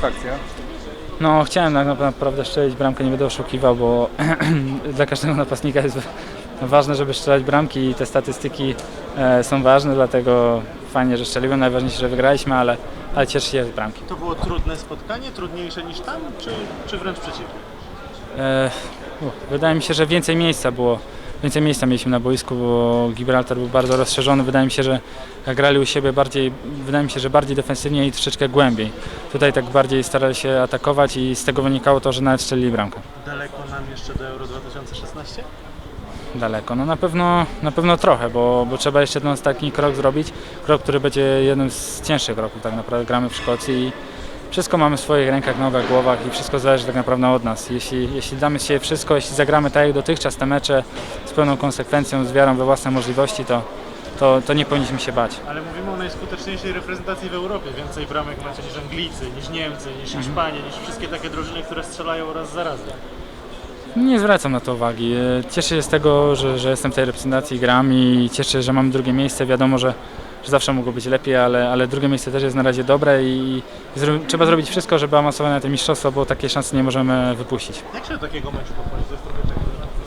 satysfakcja? No chciałem tak naprawdę strzelić bramkę, nie będę oszukiwał, bo dla każdego napastnika jest ważne, żeby strzelać bramki i te statystyki e, są ważne, dlatego fajnie, że strzeliłem, najważniejsze, że wygraliśmy, ale, ale cieszę się z bramki. To było trudne spotkanie, trudniejsze niż tam, czy, czy wręcz przeciwnie? E, u, wydaje mi się, że więcej miejsca było. Więcej miejsca mieliśmy na boisku, bo Gibraltar był bardzo rozszerzony. Wydaje mi się, że grali u siebie bardziej, wydaje mi się, że bardziej defensywnie i troszeczkę głębiej. Tutaj tak bardziej starali się atakować i z tego wynikało to, że nawet strzelili bramkę. Daleko nam jeszcze do Euro 2016? Daleko. No na pewno, na pewno trochę, bo, bo trzeba jeszcze ten ostatni krok zrobić. Krok, który będzie jednym z cięższych kroków tak naprawdę. Gramy w Szkocji i wszystko mamy w swoich rękach, nogach, głowach i wszystko zależy tak naprawdę od nas. Jeśli, jeśli damy siebie wszystko, jeśli zagramy tak jak dotychczas te mecze z pełną konsekwencją, z wiarą we własne możliwości, to, to, to nie powinniśmy się bać. Ale mówimy o najskuteczniejszej reprezentacji w Europie. Więcej bramek macie niż Anglicy, niż Niemcy, niż Mhm. Hiszpanie, niż wszystkie takie drużyny, które strzelają raz za razem. Nie zwracam na to uwagi. E, Cieszę się z tego, że, że jestem w tej reprezentacji, gram i cieszę się, że mam drugie miejsce. Wiadomo, że, że zawsze mogło być lepiej, ale, ale drugie miejsce też jest na razie dobre i zro, trzeba zrobić wszystko, żeby awansować na te mistrzostwa, bo takiej szansy nie możemy wypuścić. Jak się do takiego meczu podchodzi?